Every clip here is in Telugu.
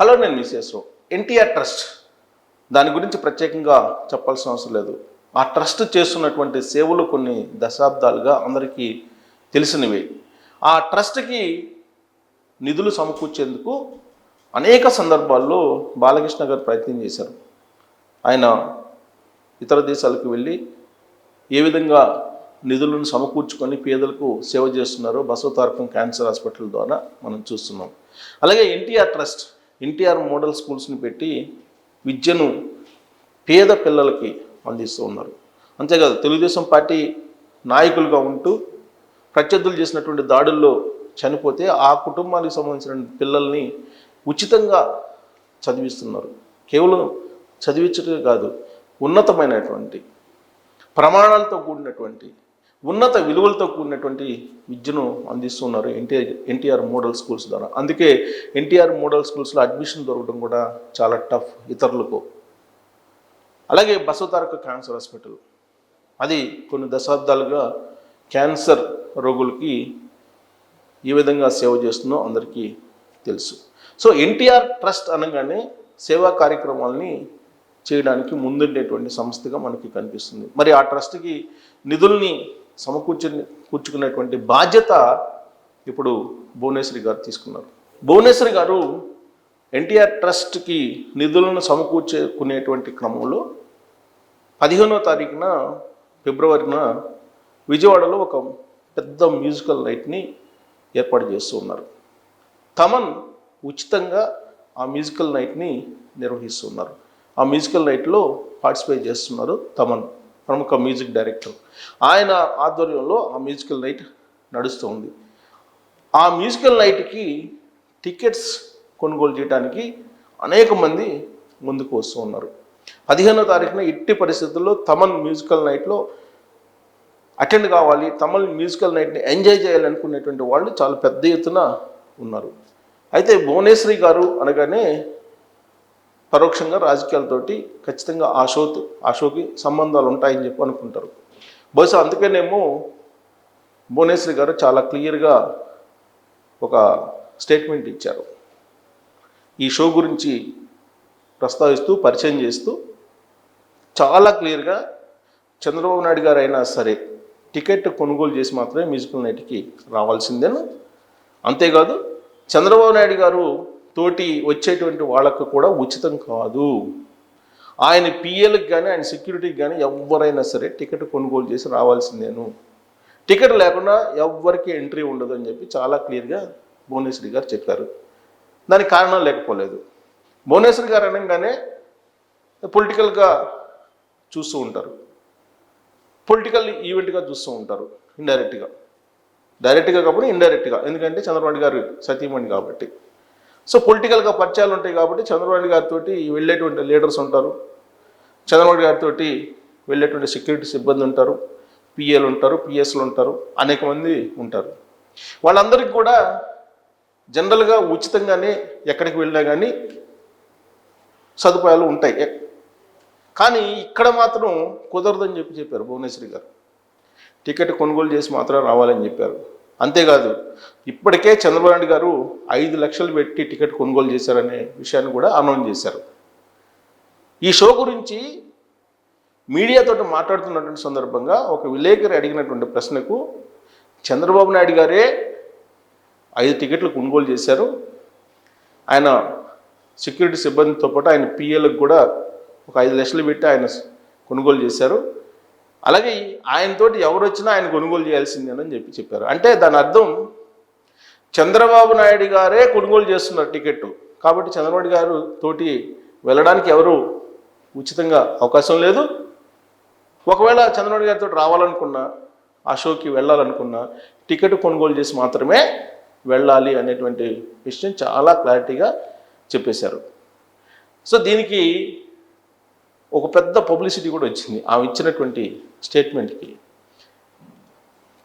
హలో నేను మిస్ఎస్ ఎన్టీఆర్ ట్రస్ట్. దాని గురించి ప్రత్యేకంగా చెప్పాల్సిన అవసరం లేదు. ఆ ట్రస్ట్ చేస్తున్నటువంటి సేవలు కొన్ని దశాబ్దాలుగా అందరికీ తెలిసినవి. ఆ ట్రస్ట్కి నిధులు సమకూర్చేందుకు అనేక సందర్భాల్లో బాలకృష్ణ గారు ప్రయత్నం చేశారు. ఆయన ఇతర దేశాలకు వెళ్ళి ఏ విధంగా నిధులను సమకూర్చుకొని పేదలకు సేవ చేస్తున్నారో బసవతారకం క్యాన్సర్ హాస్పిటల్ ద్వారా మనం చూస్తున్నాం. అలాగే ఎన్టీఆర్ ట్రస్ట్ ఎన్టీఆర్ మోడల్ స్కూల్స్ని పెట్టి విద్యను పేద పిల్లలకి అందిస్తూ ఉన్నారు. అంతేకాదు తెలుగుదేశం పార్టీ నాయకులుగా ఉంటూ ప్రత్యర్థులు చేసినటువంటి దాడుల్లో చనిపోతే ఆ కుటుంబానికి సంబంధించిన పిల్లల్ని ఉచితంగా చదివిస్తున్నారు. కేవలం చదివించడమే కాదు ఉన్నతమైనటువంటి ప్రమాణాలతో కూడినటువంటి ఉన్నత విలువలతో కూడినటువంటి విద్యను అందిస్తున్నారు ఎన్టీఆర్ ఎన్టీఆర్ మోడల్ స్కూల్స్ ద్వారా. అందుకే ఎన్టీఆర్ మోడల్ స్కూల్స్లో అడ్మిషన్ దొరకడం కూడా చాలా టఫ్ ఇతరులకు. అలాగే బసవతారక క్యాన్సర్ హాస్పిటల్. అది కొన్ని దశాబ్దాలుగా క్యాన్సర్ రోగులకి ఏ విధంగా సేవ చేస్తుందో అందరికీ తెలుసు. సో ఎన్టీఆర్ ట్రస్ట్ అనగానే సేవా కార్యక్రమాలని చేయడానికి ముందుండేటువంటి సంస్థగా మనకి కనిపిస్తుంది. మరి ఆ ట్రస్ట్కి నిధుల్ని సమకూర్చు కూర్చుకునేటువంటి బాధ్యత ఇప్పుడు భువనేశ్వరి గారు తీసుకున్నారు. భువనేశ్వరి గారు ఎన్టీఆర్ ట్రస్ట్కి నిధులను సమకూర్చుకునేటువంటి క్రమంలో పదిహేనో తారీఖున ఫిబ్రవరిన విజయవాడలో ఒక పెద్ద మ్యూజికల్ నైట్ని ఏర్పాటు చేస్తూ ఉన్నారు. తమన్ ఉచితంగా ఆ మ్యూజికల్ నైట్ని నిర్వహిస్తున్నారు ఆ మ్యూజికల్ నైట్లో పార్టిసిపేట్ చేస్తున్నారు తమన్. ప్రముఖ మ్యూజిక్ డైరెక్టర్. ఆయన ఆధ్వర్యంలో ఆ మ్యూజికల్ నైట్ నడుస్తూ ఉంది. ఆ మ్యూజికల్ నైట్కి టికెట్స్ కొనుగోలు చేయడానికి అనేక మంది ముందుకు వస్తూ ఉన్నారు. పదిహేనో తారీఖున ఎట్టి పరిస్థితుల్లో తమన్ మ్యూజికల్ నైట్లో అటెండ్ కావాలి తమిళ మ్యూజికల్ నైట్ని ఎంజాయ్ చేయాలనుకునేటువంటి వాళ్ళు చాలా పెద్ద ఎత్తున ఉన్నారు. అయితే భువనేశ్వరి గారు అనగానే పరోక్షంగా రాజకీయాలతోటి ఖచ్చితంగా ఆ షో ఆ షోకి సంబంధాలు ఉంటాయని చెప్పి అనుకుంటారు. బహుశా అందుకనేమో భువనేశ్వరి గారు చాలా క్లియర్గా ఒక స్టేట్మెంట్ ఇచ్చారు. ఈ షో గురించి ప్రస్తావిస్తూ పరిచయం చేస్తూ చాలా క్లియర్గా చంద్రబాబు నాయుడు గారు అయినా సరే టికెట్ కొనుగోలు చేసి మాత్రమే మ్యూజికల్ నైట్కి రావాల్సిందేను. అంతేకాదు చంద్రబాబు నాయుడు గారు తోటి వచ్చేటువంటి వాళ్ళకు కూడా ఉచితం కాదు. ఆయన పిఎల్కి కానీ ఆయన సెక్యూరిటీకి కానీ ఎవరైనా సరే టికెట్ కొనుగోలు చేసి రావాల్సిందేను. టికెట్ లేకుండా ఎవ్వరికి ఎంట్రీ ఉండదు అని చెప్పి చాలా క్లియర్గా భువనేశ్వరి గారు చెప్పారు. దానికి కారణం లేకపోలేదు. భువనేశ్వరి గారు అనగానే పొలిటికల్గా చూస్తూ ఉంటారు. పొలిటికల్ ఈవెంట్గా చూస్తూ ఉంటారు ఇండైరెక్ట్గా డైరెక్ట్గా కాబట్టి ఇండైరెక్ట్గా ఎందుకంటే చంద్రబాబు గారు సతీమణి కాబట్టి. సో పొలిటికల్గా పరిచయాలు ఉంటాయి కాబట్టి చంద్రబాబు గారితో వెళ్ళేటువంటి లీడర్స్ ఉంటారు. చంద్రబాబు గారితో వెళ్ళేటువంటి సెక్యూరిటీ సిబ్బంది ఉంటారు. పిఏలు ఉంటారు పిఎస్లు ఉంటారు అనేక మంది ఉంటారు. వాళ్ళందరికీ కూడా జనరల్గా ఉచితంగానే ఎక్కడికి వెళ్ళినా కానీ సదుపాయాలు ఉంటాయి. కానీ ఇక్కడ మాత్రం కుదరదని చెప్పి చెప్పారు భువనేశ్వరి గారు. టికెట్ కొనుగోలు చేసి మాత్రం రావాలని చెప్పారు. అంతేకాదు ఇప్పటికే చంద్రబాబు నాయుడు గారు ఐదు లక్షలు పెట్టి టికెట్ కొనుగోలు చేశారనే విషయాన్ని కూడా అనౌన్స్ చేశారు. ఈ షో గురించి మీడియాతో మాట్లాడుతున్నటువంటి సందర్భంగా ఒక విలేకరి అడిగినటువంటి ప్రశ్నకు చంద్రబాబు నాయుడు గారే ఐదు టికెట్లు కొనుగోలు చేశారు. ఆయన సెక్యూరిటీ సిబ్బందితో పాటు ఆయన పిఏలకు కూడా ఒక ఐదు లక్షలు పెట్టి ఆయన కొనుగోలు చేశారు. అలాగే ఆయనతోటి ఎవరు వచ్చినా ఆయన కొనుగోలు చేయాల్సిందేనని చెప్పి చెప్పారు. అంటే దాని అర్థం చంద్రబాబు నాయుడు గారే కొనుగోలు చేస్తున్నారు టికెట్ కాబట్టి చంద్రబాబు గారు తోటి వెళ్ళడానికి ఎవరు ఉచితంగా అవకాశం లేదు. ఒకవేళ చంద్రబాబు గారితో రావాలనుకున్నా ఆ షోకి వెళ్ళాలనుకున్నా టికెట్ కొనుగోలు చేసి మాత్రమే వెళ్ళాలి అనేటువంటి విషయం చాలా క్లారిటీగా చెప్పేశారు. సో దీనికి ఒక పెద్ద పబ్లిసిటీ కూడా వచ్చింది. ఆమె ఇచ్చినటువంటి స్టేట్మెంట్కి.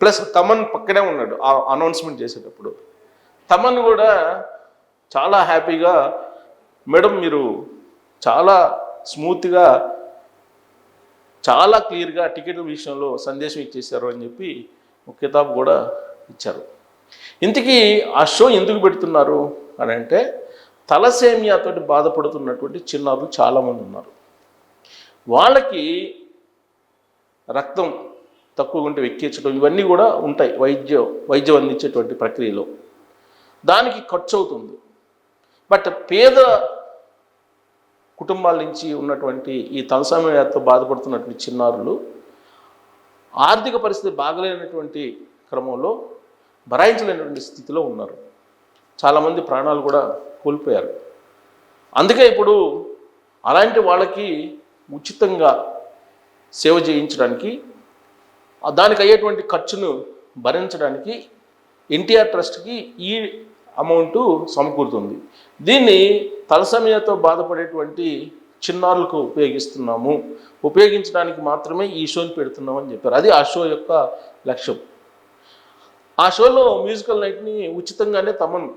ప్లస్ తమన్ పక్కనే ఉన్నాడు ఆ అనౌన్స్మెంట్ చేసేటప్పుడు. తమన్ కూడా చాలా హ్యాపీగా మేడం మీరు చాలా స్మూత్గా చాలా క్లియర్గా టికెట్ విషయంలో సందేశం ఇచ్చేశారు అని చెప్పి ఒక కితాబ్ కూడా ఇచ్చారు. ఇంతకీ ఆ షో ఎందుకు పెడుతున్నారు అని అంటే తలసేమియాతోటి బాధపడుతున్నటువంటి చిన్నారులు చాలామంది ఉన్నారు. వాళ్ళకి రక్తం తక్కువ ఉంటే ఎక్కించడం ఇవన్నీ కూడా ఉంటాయి వైద్య వైద్యం అందించేటువంటి ప్రక్రియలో. దానికి ఖర్చు అవుతుంది. బట్ పేద కుటుంబాల నుంచి ఉన్నటువంటి ఈ తలసామ్యాతో బాధపడుతున్నటువంటి చిన్నారులు ఆర్థిక పరిస్థితి బాగలేనటువంటి క్రమంలో భరాయించలేనటువంటి స్థితిలో ఉన్నారు. చాలామంది ప్రాణాలు కూడా కోల్పోయారు. అందుకే ఇప్పుడు అలాంటి వాళ్ళకి ఉచితంగా సేవ చేయించడానికి దానికి అయ్యేటువంటి ఖర్చును భరించడానికి ఎన్టీఆర్ ట్రస్ట్కి ఈ అమౌంట్ సమకూరుతుంది. దీన్ని తలసమయతో బాధపడేటువంటి చిన్నారులకు ఉపయోగిస్తున్నాము. ఉపయోగించడానికి మాత్రమే ఈ షోని పెడుతున్నాం అని చెప్పారు. అది ఆ షో యొక్క లక్ష్యం. ఆ షోలో మ్యూజికల్ నైట్ని ఉచితంగానే తమన్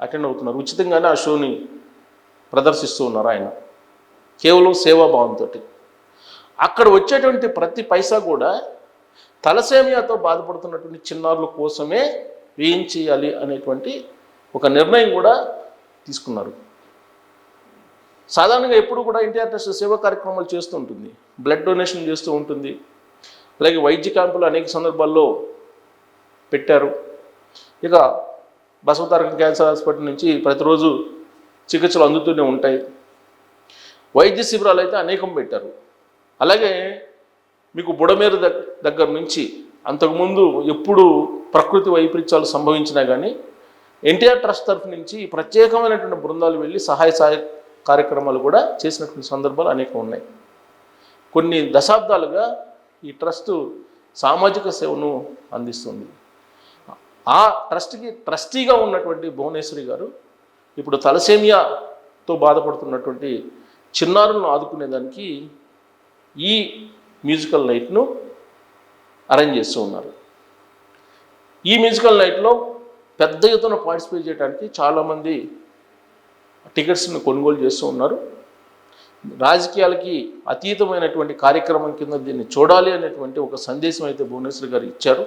అటెండ్ అవుతున్నారు. ఉచితంగానే ఆ షోని ప్రదర్శిస్తూ ఉన్నారు ఆయన. కేవలం సేవాభావంతో అక్కడ వచ్చేటువంటి ప్రతి పైసా కూడా తలసేమియాతో బాధపడుతున్నటువంటి చిన్నారుల కోసమే వేయించేయాలి అనేటువంటి ఒక నిర్ణయం కూడా తీసుకున్నారు. సాధారణంగా ఎప్పుడు కూడా ఎన్టీఆర్ ట్రస్ట్ సేవా కార్యక్రమాలు చేస్తూ ఉంటుంది. బ్లడ్ డొనేషన్ చేస్తూ ఉంటుంది. అలాగే వైద్య క్యాంపులు అనేక సందర్భాల్లో పెట్టారు. ఇక బసవతారక క్యాన్సర్ హాస్పిటల్ నుంచి ప్రతిరోజు చికిత్సలు అందుతూనే ఉంటాయి. వైద్య శిబిరాలు అయితే అనేకం పెట్టారు. అలాగే మీకు బుడమేరు దగ్- దగ్గర నుంచి అంతకుముందు ఎప్పుడు ప్రకృతి వైపరీత్యాలు సంభవించినా కానీ ఎన్టీఆర్ ట్రస్ట్ తరఫు నుంచి ప్రత్యేకమైనటువంటి బృందాలు వెళ్ళి సహాయ సహాయ కార్యక్రమాలు కూడా చేసినటువంటి సందర్భాలు అనేకం ఉన్నాయి. కొన్ని దశాబ్దాలుగా ఈ ట్రస్ట్ సామాజిక సేవను అందిస్తుంది. ఆ ట్రస్ట్కి ట్రస్టీగా ఉన్నటువంటి భువనేశ్వరి గారు ఇప్పుడు తలసేమియాతో బాధపడుతున్నటువంటి చిన్నారులను ఆదుకునేదానికి ఈ మ్యూజికల్ నైట్ను అరేంజ్ చేస్తూ ఉన్నారు. ఈ మ్యూజికల్ నైట్లో పెద్ద ఎత్తున పార్టిసిపేట్ చేయడానికి చాలామంది టికెట్స్ని కొనుగోలు చేస్తూ ఉన్నారు. రాజకీయాలకి అతీతమైనటువంటి కార్యక్రమం కింద దీన్ని చూడాలి అనేటువంటి ఒక సందేశం అయితే భువనేశ్వర్ గారు ఇచ్చారు.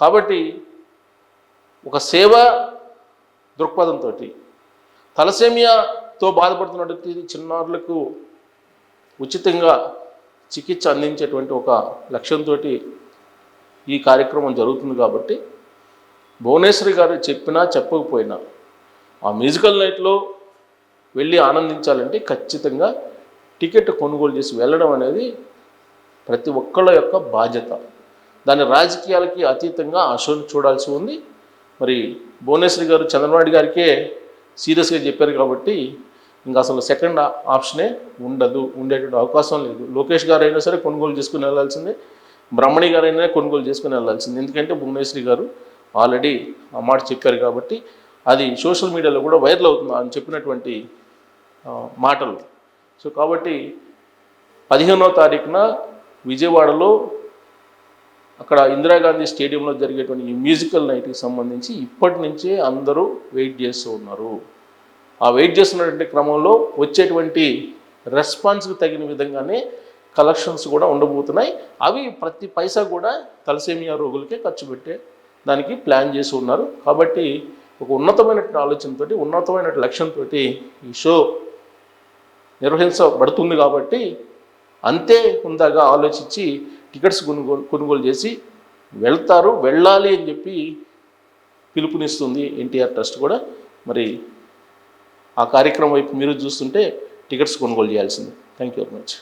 కాబట్టి ఒక సేవా దృక్పథంతో తలసేమియా ఎంతో బాధపడుతున్నటువంటి చిన్నారులకు ఉచితంగా చికిత్స అందించేటువంటి ఒక లక్ష్యంతో ఈ కార్యక్రమం జరుగుతుంది కాబట్టి భువనేశ్వరి గారు చెప్పినా చెప్పకపోయినా ఆ మ్యూజికల్ నైట్లో వెళ్ళి ఆనందించాలంటే ఖచ్చితంగా టికెట్ కొనుగోలు చేసి వెళ్ళడం అనేది ప్రతి ఒక్కళ్ళ యొక్క బాధ్యత. దాని రాజకీయాలకి అతీతంగా ఆ షోని చూడాల్సి ఉంది. మరి భువనేశ్వరి గారు చంద్రబాబు గారికే సీరియస్గా చెప్పారు కాబట్టి ఇంకా అసలు సెకండ్ ఆప్షనే ఉండదు ఉండేటువంటి అవకాశం లేదు. లోకేష్ గారు అయినా సరే కొనుగోలు చేసుకుని వెళ్ళాల్సిందే. బ్రహ్మణి గారు అయినా కొనుగోలు చేసుకుని వెళ్ళాల్సిందే. ఎందుకంటే భువనేశ్వరి గారు ఆల్రెడీ ఆ మాట చెప్పారు కాబట్టి అది సోషల్ మీడియాలో కూడా వైరల్ అవుతుంది అని చెప్పినటువంటి మాటలు. సో కాబట్టి పదిహేనో తారీఖున విజయవాడలో అక్కడ ఇందిరాగాంధీ స్టేడియంలో జరిగేటువంటి ఈ మ్యూజికల్ నైట్కి సంబంధించి ఇప్పటి నుంచే అందరూ వెయిట్ చేస్తూ ఉన్నారు. ఆ వెయిట్ చేస్తున్నటువంటి క్రమంలో వచ్చేటువంటి రెస్పాన్స్కి తగిన విధంగానే కలెక్షన్స్ కూడా ఉండబోతున్నాయి. అవి ప్రతి పైసా కూడా తలసేమియా రోగులకే ఖర్చు పెట్టే దానికి ప్లాన్ చేసి ఉన్నారు. కాబట్టి ఒక ఉన్నతమైనటువంటి ఆలోచనతో ఉన్నతమైన లక్ష్యంతో ఈ షో నిర్వహించబడుతుంది కాబట్టి అంతే హుందాగా ఆలోచించి టికెట్స్ కొనుగోలు కొనుగోలు చేసి వెళ్తారు. వెళ్ళాలి అని చెప్పి పిలుపునిస్తుంది ఎన్టీఆర్ ట్రస్ట్ కూడా. మరి ఆ కార్యక్రమం వైపు మీరు చూస్తుంటే టికెట్స్ కొనుగోలు చేయాల్సింది. Thank you very much